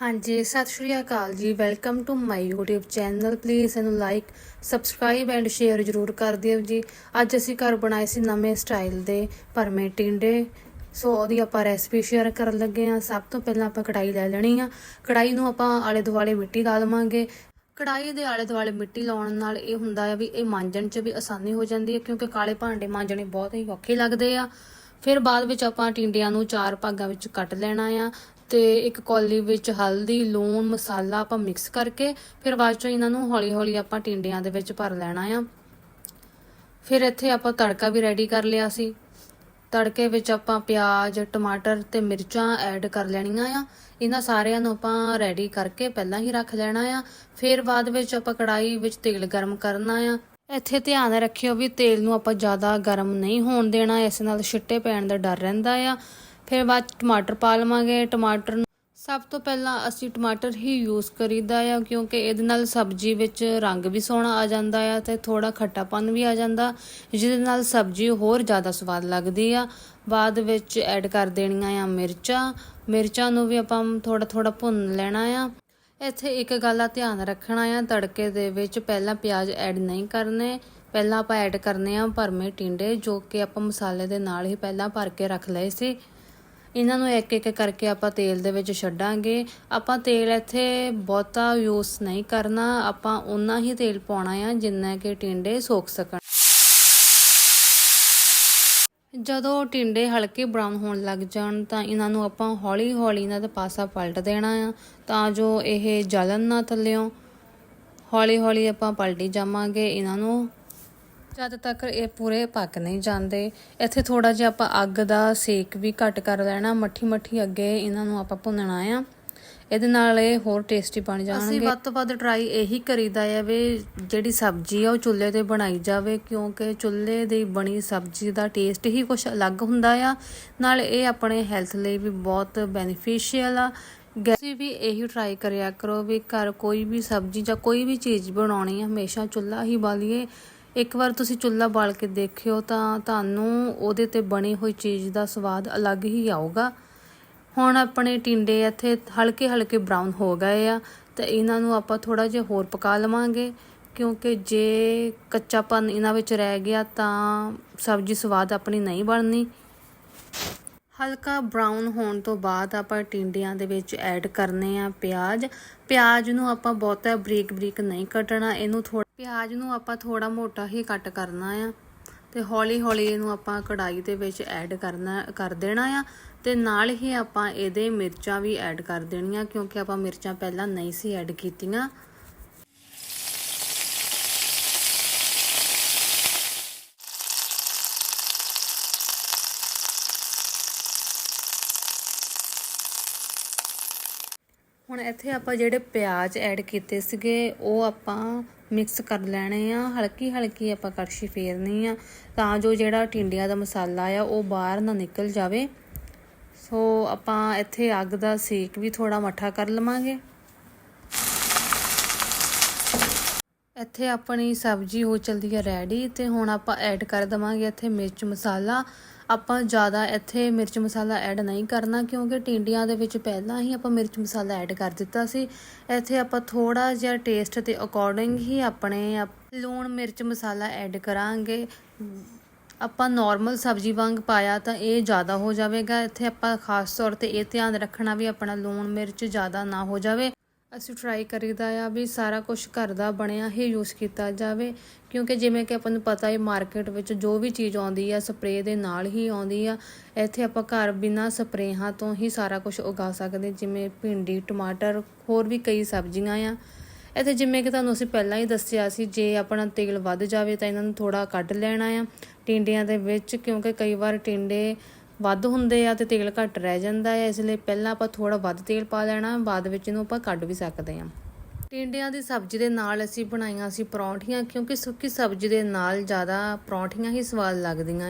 ਹਾਂਜੀ, Sat Sri Akal ji. Welcome to my YouTube channel please ਇਹਨੂੰ like subscribe and share ਜਰੂਰ ਕਰ ਦਿਓ ਜੀ। ਅੱਜ ਅਸੀਂ ਘਰ ਬਣਾਏ ਸੀ ਨਵੇਂ ਸਟਾਈਲ ਦੇ ਭਰਮੇ ਟਿੰਡੇ। ਸੋ ਉਹਦੀ ਆਪਾਂ ਰੈਸਪੀ ਸ਼ੇਅਰ ਕਰਨ ਲੱਗੇ ਹਾਂ। ਸਭ ਤੋਂ ਪਹਿਲਾਂ ਆਪਾਂ ਕੜਾਈ ਲੈ ਲੈਣੀ ਆ। ਕੜਾਈ ਨੂੰ ਆਪਾਂ ਆਲੇ ਦੁਆਲੇ ਮਿੱਟੀ ਲਾ ਲਵਾਂਗੇ। ਕੜਾਈ ਦੇ ਆਲੇ ਦੁਆਲੇ ਮਿੱਟੀ ਲਾਉਣ ਨਾਲ ਇਹ ਹੁੰਦਾ ਹੈ ਵੀ ਇਹ ਮਾਂਜਣ 'ਚ ਵੀ ਆਸਾਨੀ ਹੋ ਜਾਂਦੀ ਹੈ ਕਿਉਂਕਿ ਕਾਲੇ ਭਾਂਡੇ ਮਾਂਜਣੇ ਬਹੁਤ ਹੀ ਔਖੇ ਲੱਗਦੇ ਆ। ਫਿਰ ਬਾਅਦ ਵਿੱਚ ਆਪਾਂ ਟਿੰਡਿਆਂ ਨੂੰ ਚਾਰ ਭਾਗਾਂ ਵਿੱਚ ਕੱਟ ਲੈਣਾ ਆ। ਤੇ ਇੱਕ ਕੌਲੀ ਵਿੱਚ ਹਲਦੀ, ਲੂਣ, ਮਸਾਲਾ ਆਪਾਂ ਮਿਕਸ ਕਰਕੇ ਫਿਰ ਬਾਅਦ ਚੋਂ ਇਹਨਾਂ ਨੂੰ ਹੌਲੀ-ਹੌਲੀ ਆਪਾਂ ਟਿੰਡਿਆਂ ਦੇ ਵਿੱਚ ਭਰ ਲੈਣਾ ਆ। ਫਿਰ ਇੱਥੇ ਆਪਾਂ ਤੜਕਾ ਵੀ ਰੈਡੀ ਕਰ ਲਿਆ ਸੀ। ਤੜਕੇ ਵਿੱਚ ਆਪਾਂ ਪਿਆਜ਼, ਟਮਾਟਰ ਤੇ ਮਿਰਚਾਂ ਐਡ ਕਰ ਲੈਣੀਆਂ ਆ। ਇਹਨਾਂ ਸਾਰਿਆਂ ਨੂੰ ਆਪਾਂ ਰੈਡੀ ਕਰਕੇ ਪਹਿਲਾਂ ਹੀ ਰੱਖ ਲੈਣਾ ਆ। ਫਿਰ ਬਾਅਦ ਵਿੱਚ ਆਪਾਂ ਕੜਾਈ ਵਿੱਚ ਤੇਲ ਗਰਮ ਕਰਨਾ ਆ। ਇੱਥੇ ਧਿਆਨ ਰੱਖਿਓ ਵੀ ਤੇਲ ਨੂੰ ਆਪਾਂ ਜ਼ਿਆਦਾ ਗਰਮ ਨਹੀਂ ਹੋਣ ਦੇਣਾ, ਇਸ ਨਾਲ ਛਿੱਟੇ ਪੈਣ ਦਾ ਡਰ ਰਹਿੰਦਾ ਆ। ਫਿਰ ਬਾਅਦ ਟਮਾਟਰ ਪਾ ਲਵਾਂਗੇ। ਟਮਾਟਰ ਨੂੰ ਸਭ ਤੋਂ ਪਹਿਲਾਂ ਅਸੀਂ ਟਮਾਟਰ ਹੀ ਯੂਜ਼ ਕਰੀਦਾ ਆ, ਕਿਉਂਕਿ ਇਹਦੇ ਨਾਲ ਸਬਜ਼ੀ ਵਿੱਚ ਰੰਗ ਵੀ ਸੋਹਣਾ ਆ ਜਾਂਦਾ ਆ ਤੇ ਥੋੜਾ ਖੱਟਾਪਨ ਵੀ ਆ ਜਾਂਦਾ, ਜਿਹਦੇ ਨਾਲ ਸਬਜ਼ੀ ਹੋਰ ਜ਼ਿਆਦਾ ਸਵਾਦ ਲੱਗਦੀ ਆ। ਬਾਅਦ ਵਿੱਚ ਐਡ ਕਰ ਦੇਣੀਆਂ ਆ ਮਿਰਚਾਂ। ਮਿਰਚਾਂ ਨੂੰ ਵੀ ਆਪਾਂ ਥੋੜਾ ਥੋੜਾ ਭੁੰਨ ਲੈਣਾ ਆ। ਇੱਥੇ ਇੱਕ ਗੱਲ ਦਾ ਧਿਆਨ ਰੱਖਣਾ ਆ, ਤੜਕੇ ਦੇ ਵਿੱਚ ਪਹਿਲਾਂ ਪਿਆਜ਼ ਐਡ ਨਹੀਂ ਕਰਨੇ। ਪਹਿਲਾਂ ਆਪਾਂ ਐਡ ਕਰਨੇ ਆ ਭਰਮੇ ਟਿੰਡੇ, ਜੋ ਕਿ ਆਪਾਂ ਮਸਾਲੇ ਦੇ ਨਾਲ ਹੀ ਪਹਿਲਾਂ ਭਰ ਕੇ ਰੱਖ ਲਏ ਸੀ। ਇਹਨਾਂ ਨੂੰ ਇੱਕ ਇੱਕ ਕਰਕੇ ਆਪਾਂ ਤੇਲ ਦੇ ਵਿੱਚ ਛੱਡਾਂਗੇ। ਆਪਾਂ ਤੇਲ ਇੱਥੇ ਬਹੁਤਾ ਯੂਜ਼ ਨਹੀਂ ਕਰਨਾ। ਆਪਾਂ ਉਨਾ ਹੀ ਤੇਲ ਪਾਉਣਾ ਆ ਜਿੰਨਾ ਕਿ ਟਿੰਡੇ ਸੋਖ ਸਕਣ। ਜਦੋਂ ਟਿੰਡੇ ਹਲਕੇ ਬਰਾਊਨ ਹੋਣ ਲੱਗ ਜਾਣ ਤਾਂ ਇਹਨਾਂ ਨੂੰ ਆਪਾਂ ਹੌਲੀ ਹੌਲੀ ਇਹਨਾਂ ਦਾ ਪਾਸਾ ਪਲਟ ਦੇਣਾ ਆ। ਤਾਂ ਜੋ ਇਹ ਜਲਨ ਨਾ ਥੱਲਿਓ। ਹੌਲੀ ਹੌਲੀ ਆਪਾਂ ਪਲਟੀ ਜਾਵਾਂਗੇ। ਇਹਨਾਂ ਨੂੰ ਜਦ ਤੱਕ ਇਹ ਪੂਰੇ ਪੱਕ ਨਹੀਂ ਜਾਂਦੇ ਇੱਥੇ ਥੋੜਾ ਜਿਹਾ ਆਪਾਂ ਅੱਗ ਦਾ ਸੇਕ ਵੀ ਘੱਟ ਕਰ ਲੈਣਾ ਮੱਠੀ ਮੱਠੀ ਅੱਗੇ ਇਹਨਾਂ ਨੂੰ ਆਪਾਂ ਭੁੰਨਣਾ ਆ। ਇਹਦੇ ਨਾਲ ਇਹ ਹੋਰ ਟੇਸਟੀ ਬਣ ਜਾਣਗੇ। ਅਸੀਂ ਵੱਧ ਤੋਂ ਵੱਧ ਟਰਾਈ ਇਹੀ ਕਰੀਦਾ ਹੈ ਵੀ ਜਿਹੜੀ ਸਬਜ਼ੀ ਆ ਉਹ ਚੁੱਲ੍ਹੇ ਤੇ ਬਣਾਈ ਜਾਵੇ ਕਿਉਂਕਿ ਚੁੱਲ੍ਹੇ ਦੀ ਬਣੀ ਸਬਜ਼ੀ ਦਾ ਟੇਸਟ ਹੀ ਕੁਝ ਅਲੱਗ ਹੁੰਦਾ ਆ। ਨਾਲ ਇਹ ਆਪਣੇ ਹੈਲਥ ਲਈ ਵੀ ਬਹੁਤ ਬੈਨੀਫੀਸ਼ੀਅਲ ਆ। ਤੁਸੀਂ ਵੀ ਇਹੀ ਟਰਾਈ ਕਰਿਆ ਕਰੋ ਵੀ ਘਰ ਕੋਈ ਵੀ ਸਬਜ਼ੀ ਜਾਂ ਕੋਈ ਵੀ ਚੀਜ਼ ਬਣਾਉਣੀ ਹੈ ਹਮੇਸ਼ਾ ਚੁੱਲ੍ਹਾ ਹੀ ਬਾਲੀਏ। ਇੱਕ ਵਾਰ ਤੁਸੀਂ ਚੁੱਲ੍ਹਾ ਬਾਲ ਕੇ ਦੇਖਿਓ ਤਾਂ ਤੁਹਾਨੂੰ ਉਹਦੇ ਤੇ ਬਣੀ ਹੋਈ ਚੀਜ਼ ਦਾ ਸਵਾਦ ਅਲੱਗ ਹੀ ਆਊਗਾ। ਹੁਣ ਆਪਣੇ ਟਿੰਡੇ ਇੱਥੇ ਹਲਕੇ ਹਲਕੇ ਬਰਾਊਨ ਹੋ ਗਏ ਆ, ਤੇ ਇਹਨਾਂ ਨੂੰ ਆਪਾਂ ਥੋੜਾ ਜਿਹਾ ਹੋਰ ਪਕਾ ਲਵਾਂਗੇ। ਕਿਉਂਕਿ ਜੇ ਕੱਚਾਪਨ ਇਹਨਾਂ ਵਿੱਚ ਰਹਿ ਗਿਆ ਤਾਂ ਸਬਜ਼ੀ ਸਵਾਦ ਆਪਣੀ ਨਹੀਂ ਬਣਨੀ। ਹਲਕਾ ਬਰਾਊਨ ਹੋਣ ਤੋਂ ਬਾਅਦ ਆਪਾਂ ਟਿੰਡਿਆਂ ਦੇ ਵਿੱਚ ਐਡ ਕਰਨੇ ਆ ਪਿਆਜ਼। ਪਿਆਜ਼ ਨੂੰ ਆਪਾਂ ਬਹੁਤਾ ਬਰੀਕ ਬਰੀਕ ਨਹੀਂ ਕੱਟਣਾ, ਇਹਨੂੰ ਥੋੜਾ ਪਿਆਜ਼ ਨੂੰ ਆਪਾਂ ਥੋੜਾ ਮੋਟਾ ਹੀ ਕੱਟ ਕਰਨਾ ਆ ਤੇ ਹੌਲੀ ਹੌਲੀ ਇਹਨੂੰ ਆਪਾਂ ਕੜਾਈ ਦੇ ਵਿੱਚ ਐਡ ਕਰਨਾ, ਕਰ ਦੇਣਾ ਆ ਤੇ ਨਾਲ ਹੀ ਆਪਾਂ ਇਹਦੇ ਮਿਰਚਾਂ ਵੀ ਐਡ ਕਰ ਦੇਣੀਆਂ ਕਿਉਂਕਿ ਆਪਾਂ ਮਿਰਚਾਂ ਪਹਿਲਾਂ ਨਹੀਂ ਸੀ ਐਡ ਕੀਤੀਆਂ। ਹੁਣ ਇੱਥੇ ਆਪਾਂ ਜਿਹੜੇ ਪਿਆਜ਼ ਐਡ ਕੀਤੇ ਸੀਗੇ, ਉਹ ਆਪਾਂ ਮਿਕਸ ਕਰ ਲੈਣੇ ਆ, ਹਲਕੀ ਹਲਕੀ ਆਪਾਂ ਕੜਛੀ ਫੇਰਨੀ ਆ, ਤਾਂ ਜੋ ਜਿਹੜਾ ਟਿੰਡੀਆਂ ਦਾ ਮਸਾਲਾ ਆ, ਉਹ ਬਾਹਰ ਨਾ ਨਿਕਲ ਜਾਵੇ। ਸੋ ਆਪਾਂ ਇੱਥੇ ਅੱਗ ਦਾ ਸੇਕ ਵੀ ਥੋੜਾ ਮੱਠਾ ਕਰ ਲਵਾਂਗੇ। ਇੱਥੇ ਆਪਣੀ ਸਬਜ਼ੀ ਹੋ ਚਲਦੀ ਹੈ ਰੈਡੀ ਤੇ ਹੁਣ ਆਪਾਂ ਐਡ ਕਰ ਦਵਾਂਗੇ ਇੱਥੇ ਮਿਰਚ ਮਸਾਲਾ। ਆਪਾਂ ਜ਼ਿਆਦਾ ਇੱਥੇ ਮਿਰਚ ਮਸਾਲਾ ਐਡ ਨਹੀਂ ਕਰਨਾ ਕਿਉਂਕਿ ਟਿੰਡੀਆਂ ਦੇ ਵਿੱਚ ਪਹਿਲਾਂ ਹੀ ਆਪਾਂ ਮਿਰਚ ਮਸਾਲਾ ਐਡ ਕਰ ਦਿੱਤਾ ਸੀ। ਇੱਥੇ ਆਪਾਂ ਥੋੜਾ ਜਿਹਾ ਟੇਸਟ ਦੇ ਅਕੋਰਡਿੰਗ ਹੀ ਆਪਣੇ ਆਪ- ਲੂਣ ਮਿਰਚ ਮਸਾਲਾ ਐਡ ਕਰਾਂਗੇ। ਆਪਾਂ ਨਾਰਮਲ ਸਬਜ਼ੀ ਵਾਂਗ ਪਾਇਆ ਤਾਂ ਇਹ ਜ਼ਿਆਦਾ ਹੋ ਜਾਵੇਗਾ। ਇੱਥੇ ਆਪਾਂ ਖਾਸ ਤੌਰ ਤੇ ਇਹ ਧਿਆਨ ਰੱਖਣਾ ਵੀ ਆਪਣਾ ਲੂਣ ਮਿਰਚ ਜ਼ਿਆਦਾ ਨਾ ਹੋ ਜਾਵੇ। ਅਸੀਂ ਟਰਾਈ ਕਰੀਦਾ ਆ ਵੀ ਸਾਰਾ ਕੁਝ ਘਰ ਦਾ ਬਣਿਆ ਹੀ ਯੂਜ਼ ਕੀਤਾ ਜਾਵੇ। ਕਿਉਂਕਿ ਜਿਵੇਂ ਕਿ ਆਪਾਂ ਨੂੰ ਪਤਾ ਹੈ ਮਾਰਕੀਟ ਵਿੱਚ ਜੋ ਵੀ ਚੀਜ਼ ਆਉਂਦੀ ਆ ਸਪਰੇਅ ਦੇ ਨਾਲ ਹੀ ਆਉਂਦੀ ਆ। ਇੱਥੇ ਆਪਾਂ ਘਰ ਬਿਨਾਂ ਸਪਰੇਹਾਂ ਤੋਂ ਹੀ ਸਾਰਾ ਕੁਝ ਉਗਾ ਸਕਦੇ ਜਿਵੇਂ ਭਿੰਡੀ, ਟਮਾਟਰ, ਹੋਰ ਵੀ ਕਈ ਸਬਜ਼ੀਆਂ ਆ। ਇੱਥੇ ਜਿਵੇਂ ਕਿ ਤੁਹਾਨੂੰ ਅਸੀਂ ਪਹਿਲਾਂ ਹੀ ਦੱਸਿਆ ਸੀ, ਜੇ ਆਪਣਾ ਤੇਲ ਵੱਧ ਜਾਵੇ ਤਾਂ ਇਹਨਾਂ ਨੂੰ ਥੋੜਾ ਕੱਢ ਲੈਣਾ ਆ। ਟਿੰਡਿਆਂ ਦੇ ਵਿੱਚ ਕਿਉਂਕਿ ਕਈ ਵਾਰ ਟਿੰਡੇ ਵੱਧ ਹੁੰਦੇ ਆ ਤੇ ਤੇਲ ਘੱਟ ਰਹਿ ਜਾਂਦਾ ਹੈ ਇਸ ਲਈ ਪਹਿਲਾਂ ਆਪਾਂ ਥੋੜਾ ਵੱਧ ਤੇਲ ਪਾ ਲੈਣਾ, ਬਾਅਦ ਵਿੱਚ ਇਹਨੂੰ ਆਪਾਂ ਕੱਢ ਵੀ ਸਕਦੇ ਹਾਂ। ਟਿੰਡਿਆਂ ਦੀ ਸਬਜ਼ੀ ਦੇ ਨਾਲ ਅਸੀਂ ਬਣਾਈਆਂ ਸੀ ਪਰੌਂਠੀਆਂ, ਕਿਉਂਕਿ ਸੁੱਕੀ ਸਬਜ਼ੀ ਦੇ ਨਾਲ ਜ਼ਿਆਦਾ ਪਰੌਂਠੀਆਂ ਹੀ ਸਵਾਦ ਲੱਗਦੀਆਂ।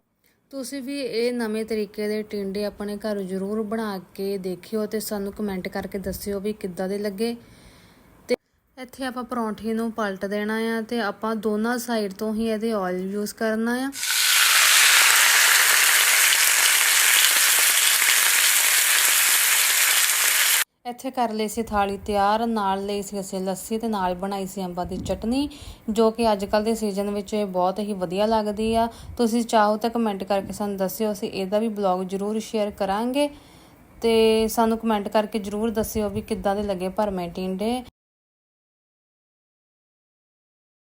ਤੁਸੀਂ ਵੀ ਇਹ ਨਵੇਂ ਤਰੀਕੇ ਦੇ ਟਿੰਡੇ ਆਪਣੇ ਘਰ ਜ਼ਰੂਰ ਬਣਾ ਕੇ ਦੇਖਿਓ ਤੇ ਸਾਨੂੰ ਕਮੈਂਟ ਕਰਕੇ ਦੱਸਿਓ ਵੀ ਕਿੱਦਾਂ ਦੇ ਲੱਗੇ। ਤੇ ਇੱਥੇ ਆਪਾਂ ਪਰੌਂਠੇ ਨੂੰ ਪਲਟ ਦੇਣਾ ਆ ਤੇ ਆਪਾਂ ਦੋਨਾਂ ਸਾਈਡ ਤੋਂ ਹੀ ਇਹਦੇ ਆਇਲ ਯੂਜ਼ ਕਰਨਾ ਆ। ਇੱਥੇ ਕਰ ਲਈ ਸੀ ਥਾਲੀ ਤਿਆਰ, ਨਾਲ ਲਈ ਸੀ ਅਸੀਂ ਲੱਸੀ ਤੇ ਨਾਲ ਬਣਾਈ ਸੀ ਅੰਬਾਂ ਦੀ ਚਟਨੀ, ਜੋ ਕਿ ਅੱਜ ਕੱਲ ਦੇ ਸੀਜ਼ਨ ਵਿੱਚ ਬਹੁਤ ਹੀ ਵਧੀਆ ਲੱਗਦੀ ਆ। ਤੁਸੀਂ ਚਾਹੋ ਤਾਂ ਕਮੈਂਟ ਕਰਕੇ ਸਾਨੂੰ ਦੱਸਿਓ, ਅਸੀਂ ਇਹਦਾ ਵੀ ਬਲੌਗ ਜ਼ਰੂਰ ਸ਼ੇਅਰ ਕਰਾਂਗੇ ਤੇ ਸਾਨੂੰ ਕਮੈਂਟ ਕਰਕੇ ਜ਼ਰੂਰ ਦੱਸਿਓ ਵੀ ਕਿੱਦਾਂ ਦੇ ਲੱਗੇ ਭਰਮੇ ਟਿੰਡੇ।